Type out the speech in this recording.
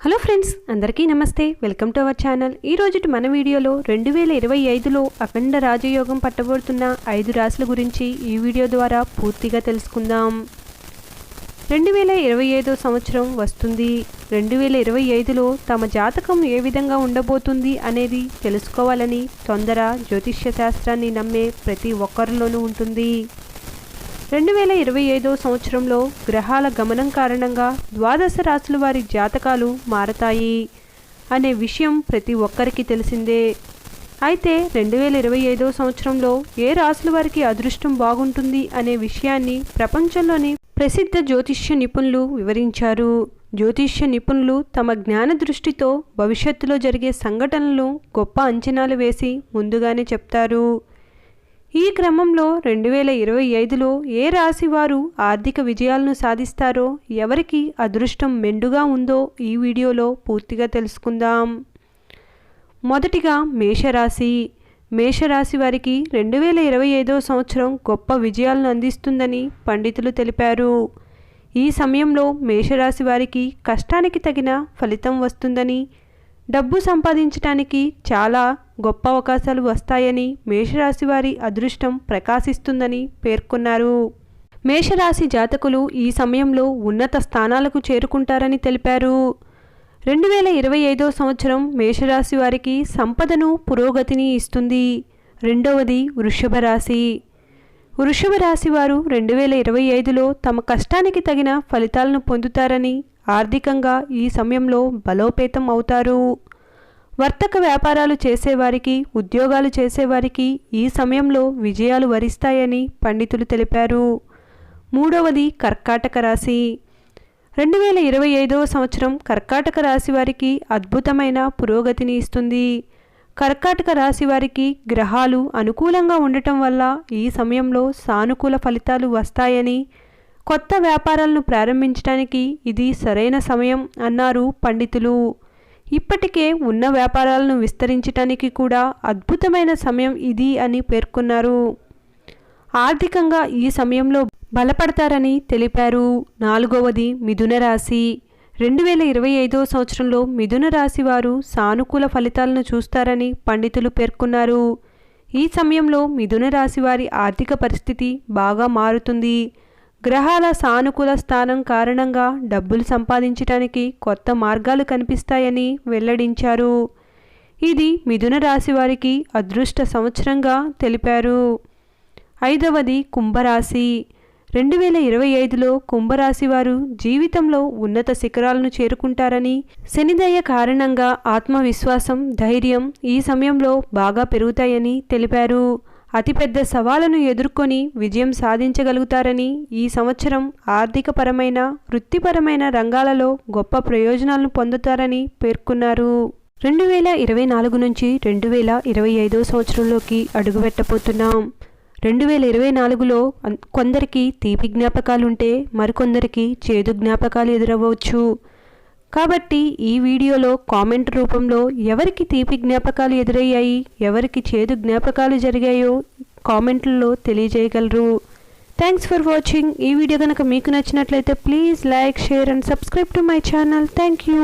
Hello friends అందరికీ నమస్తే. Welcome to our channel. ఈ రోజుటి మన వీడియోలో రెండు వేల ఇరవై ఐదులో అఖండ రాజయోగం పట్టబోతున్న ఐదు రాశుల గురించి ఈ వీడియో ద్వారా పూర్తిగా తెలుసుకుందాం. రెండు వేల ఇరవై ఐదో సంవత్సరం వస్తుంది. రెండు వేల ఇరవై ఐదులో తమ జాతకం ఏ విధంగా ఉండబోతుంది అనేది తెలుసుకోవాలని తొందర జ్యోతిష్య శాస్త్రాన్ని నమ్మే ప్రతి ఒక్కరిలోనూ ఉంటుంది. రెండు వేల ఇరవై ఐదో సంవత్సరంలో గ్రహాల గమనం కారణంగా ద్వాదశ రాశుల వారి జాతకాలు మారతాయి అనే విషయం ప్రతి ఒక్కరికి తెలిసిందే. అయితే రెండు వేల ఇరవై ఐదో సంవత్సరంలో ఏ రాశుల వారికి అదృష్టం బాగుంటుంది అనే విషయాన్ని ప్రపంచంలోని ప్రసిద్ధ జ్యోతిష్య నిపుణులు వివరించారు. జ్యోతిష్య నిపుణులు తమ జ్ఞాన దృష్టితో భవిష్యత్తులో జరిగే సంఘటనలు గొప్ప అంచనాలు వేసి ముందుగానే చెప్తారు. ఈ క్రమంలో రెండు వేల ఇరవై ఐదులో ఏ రాశి వారు ఆర్థిక విజయాలను సాధిస్తారో ఎవరికి అదృష్టం మెండుగా ఉందో ఈ వీడియోలో పూర్తిగా తెలుసుకుందాం. మొదటిగా మేషరాశి. మేషరాశి వారికి రెండు వేల ఇరవై ఐదో సంవత్సరం గొప్ప విజయాలను అందిస్తుందని పండితులు తెలిపారు. ఈ సమయంలో మేషరాశి వారికి కష్టానికి తగిన ఫలితం వస్తుందని డబ్బు సంపాదించటానికి చాలా గొప్ప అవకాశాలు వస్తాయని మేషరాశి వారి అదృష్టం ప్రకాశిస్తుందని పేర్కొన్నారు. మేషరాశి జాతకులు ఈ సమయంలో ఉన్నత స్థానాలకు చేరుకుంటారని తెలిపారు. రెండు వేల ఇరవై ఐదో సంవత్సరం మేషరాశి వారికి సంపదను పురోగతిని ఇస్తుంది. రెండవది వృషభ రాశి వృషభ రాశి వారు రెండు వేల ఇరవై ఐదులో తమ కష్టానికి తగిన ఫలితాలను పొందుతారని ఆర్థికంగా ఈ సమయంలో బలోపేతం అవుతారు. వర్తక వ్యాపారాలు చేసేవారికి ఉద్యోగాలు చేసేవారికి ఈ సమయంలో విజయాలు వరిస్తాయని పండితులు తెలిపారు. మూడవది కర్కాటక రాశి. రెండు వేల ఇరవై ఐదవ సంవత్సరం కర్కాటక రాశి వారికి అద్భుతమైన పురోగతిని ఇస్తుంది. కర్కాటక రాశి వారికి గ్రహాలు అనుకూలంగా ఉండటం వల్ల ఈ సమయంలో సానుకూల ఫలితాలు వస్తాయని కొత్త వ్యాపారాలను ప్రారంభించడానికి ఇది సరైన సమయం అన్నారు పండితులు. ఇప్పటికే ఉన్న వ్యాపారాలను విస్తరించడానికి కూడా అద్భుతమైన సమయం ఇది అని పేర్కొన్నారు. ఆర్థికంగా ఈ సమయంలో బలపడతారని తెలిపారు. నాలుగవది మిథున రాశి. రెండు వేల ఇరవై ఐదో సంవత్సరంలో మిథున రాశి వారు సానుకూల ఫలితాలను చూస్తారని పండితులు పేర్కొన్నారు. ఈ సమయంలో మిథున రాశి వారి ఆర్థిక పరిస్థితి బాగా మారుతుంది. గ్రహాల సానుకూల స్థానం కారణంగా డబ్బులు సంపాదించడానికి కొత్త మార్గాలు కనిపిస్తాయని వెల్లడించారు. ఇది మిథున రాశి వారికి అదృష్ట సంవత్సరంగా తెలిపారు. ఐదవది కుంభరాశి. రెండు వేల ఇరవై ఐదులో కుంభరాశి వారు జీవితంలో ఉన్నత శిఖరాలను చేరుకుంటారని శనిదయ కారణంగా ఆత్మవిశ్వాసం ధైర్యం ఈ సమయంలో బాగా పెరుగుతాయని తెలిపారు. అతిపెద్ద సవాలను ఎదుర్కొని విజయం సాధించగలుగుతారని ఈ సంవత్సరం ఆర్థికపరమైన వృత్తిపరమైన రంగాలలో గొప్ప ప్రయోజనాలను పొందుతారని పేర్కొన్నారు. రెండు వేల ఇరవై నాలుగు నుంచి రెండు వేల ఇరవై ఐదో సంవత్సరంలోకి అడుగుపెట్టబోతున్నాం. రెండు వేల ఇరవై నాలుగులో కొందరికి తీపి జ్ఞాపకాలుంటే మరికొందరికి చేదు జ్ఞాపకాలు ఎదురవ్వచ్చు. కాబట్టి ఈ వీడియోలో కామెంట్ రూపంలో ఎవరికి తీపి జ్ఞాపకాలు ఎదురయ్యాయి ఎవరికి చేదు జ్ఞాపకాలు జరిగాయో కామెంట్లలో తెలియజేయగలరు. థ్యాంక్స్ ఫర్ వాచింగ్ ఈ వీడియో కనుక మీకు నచ్చినట్లయితే please like share and subscribe to my channel. Thank you